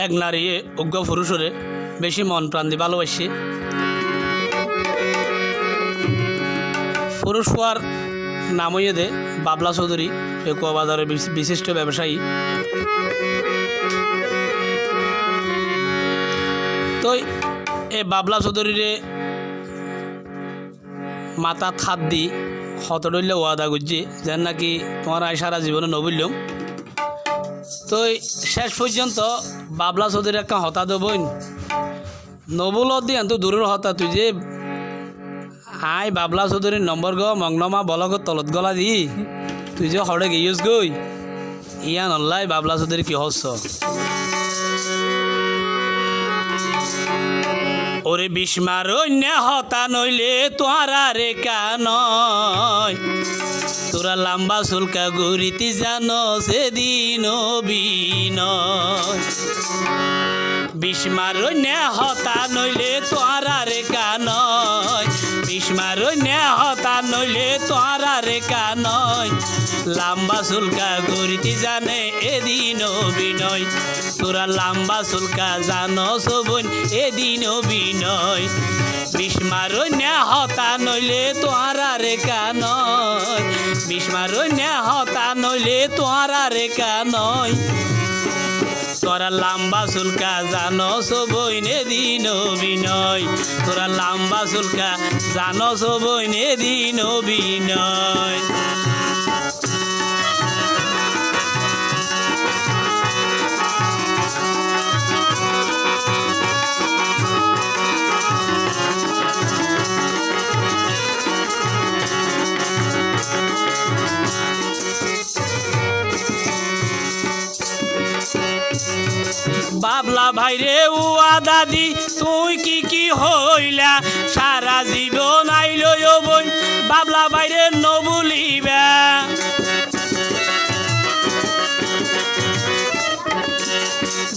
এক নারী অজ্ঞ পুরুষরে বেশি মন প্রাণ দিয়ে ভালোবাসে। পুরুষ হওয়ার নাম হইয়ে দে, বাবলা চৌধুরী পেকুয়া বাজারের বিশ- বিশিষ্ট ব্যবসায়ী। তো এই বাবলা চৌধুরীরে মাথা থাত দি হতডল্য ওয়াদা করছে, যেন নাকি তোমার আয় সারা জীবনে নবইলাম তো শেষ পর্যন্ত বাবলা চৌধুরী একটা হতা দেবইন নবুল দি তো দূরের হতা, তুই যে আই বাবলা চৌধুরীর নম্বর গ মংনমা বলক তলত গলা দি, তুই যে হরে গিয়েছ গই ইয়া নল্লাই বাবলা চৌধুরী কি হস ওরে বিস্মার হতা নইলে তোর রে কানয়। তোরা লম্বা সুলকা গুরিতি জানো সেদিন বিনয় বিস্মার হতা নইলে তোরা রে কানয় বিস্মার হতা নইলে তোরা রে কানয় লম্বা সুলকা গুরিতি জানে এদিন বিনয় তোরা লম্বা সুলকা জানো সবন, এদিন বিনয় বিস্মার হতা নইলে তোহারা রে কানয় বিস্মার হতা নইলে তোহারা রে কানয় তোরা লম্বা চুলকা জানো সবইনে দিন অভিনয়। তোরা লম্বা চুলকা জানো সবইনে দিন বিনয় বাবলা ভাইরে উয়া দাদি, তুই কি কি হইলা? সারা জীবন আইল বই বাবলা বাইরে নবুলিবা।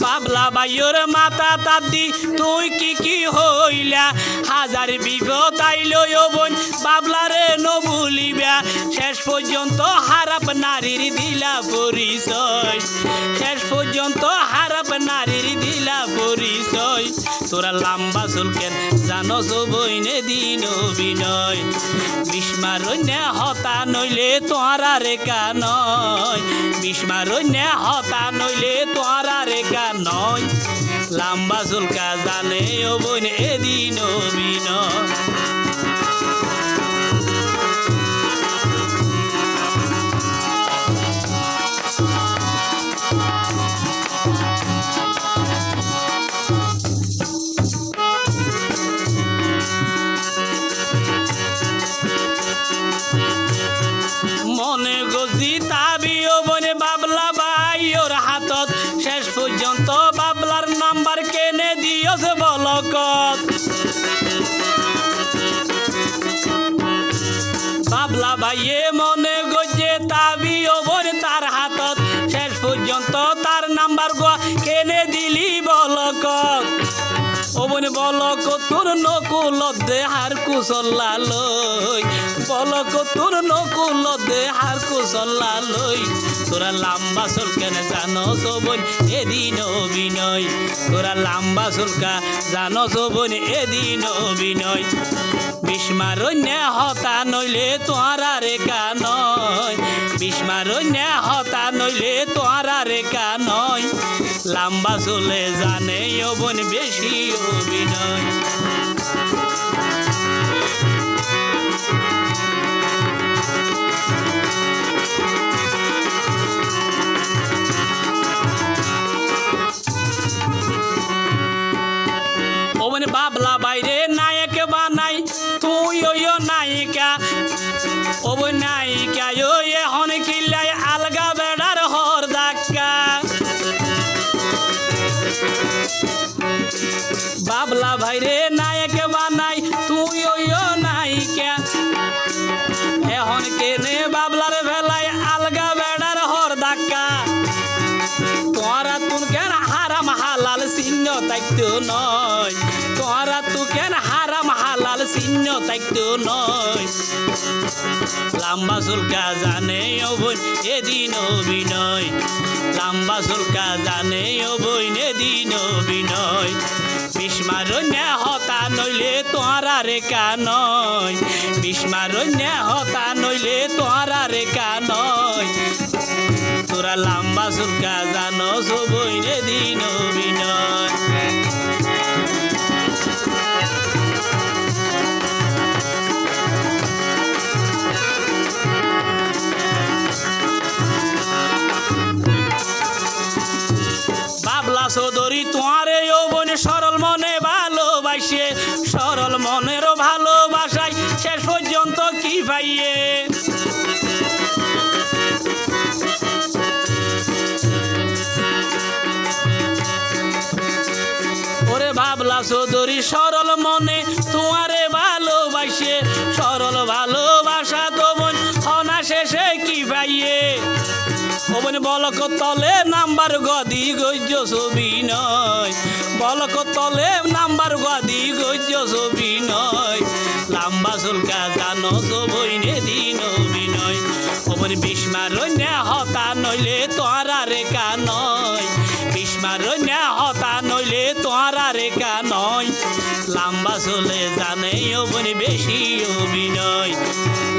বাবলা বাইর মাতা দাদি, তুই কি কি হইলা? হাজার বিপদ আইল বোন বাবলারে নবুলিবা। শেষ পর্যন্ত হারাপ নারীর দিলা পরিচয়। শেষ পর্যন্ত লম্বা চুলকেন জানো বইনে দিন বিনয় বিস্মারণ্য হতা নইলে তোহারা রেখা নয় বিস্মারণ্য হতা নইলে তোহারা রেখা নয় লাম্বা চুলকা জানে ও দিন এদিন বাবলা বলক তোর নকুল দেহার কুশল্লা লই বলক তোর নকুল দেহার কুশল্লা লই তোরা লাম্বা চুলকেন জানো সবন এদিন অভিনয়। তোরা লাম্বা চুলকা জানো সবন এদিন অভিনয়। বিস্মারণ্য হতা নইলে তোহারা রেখা নয় বিস্মারণ্য হতা নইলে তোহারা রেখা নয় লম্বা চলে জানে যৌবন বেশি অভিনয়। que নয় তোরা তু কেন হারাম হালাল চিহ্ন তাইতো নয়। লাম্বা চুলকা জানে ও বোন, এদিন অভিনয়। লাম্বা চুলকা জানে ও বোন, এদিন অভিনয়। বিস্মারণ্যা হতা নইলে তোহারা রেখা নয়। বিস্মারণ্যা হতা নইলে তোহারা রেখা নয়। তোরা লাম্বা চুলকা জানো সবই দিন অভিনয়। চৌধুরী, তোমারে যৌবন সরল মনে ভালোবাসে, সরল মনেরও ভালোবাসায় শেষ পর্যন্ত কি পাইয়ে? ওরে ভাবলা চৌধুরী, সরল মনে তোমারে ওবন বলক তলে নাম্বার গদি গজ্য ছবি নয়। বলক তলে নাম্বার গদি গজ্য ছবি নয়। লাম্বা চুলকা জানো সবইনে দিন অভিনয়। ওবন বিস্মারণ্যা হতা নইলে তোহারা রেখা নয়। বিস্মারণ্যা হতা নইলে তোহারা রেখা নয়। লাম্বা চলে জানে ওবন বেশি অভিনয়।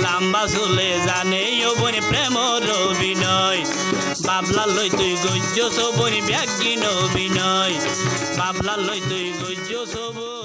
লাম্বা চলে জানে ওবন প্রেমর অভিনয়। বাবলা লই তুই গজ্য সবনি ব্যাগিন অভিনয় বাবলা লই তুই গজ্য সবন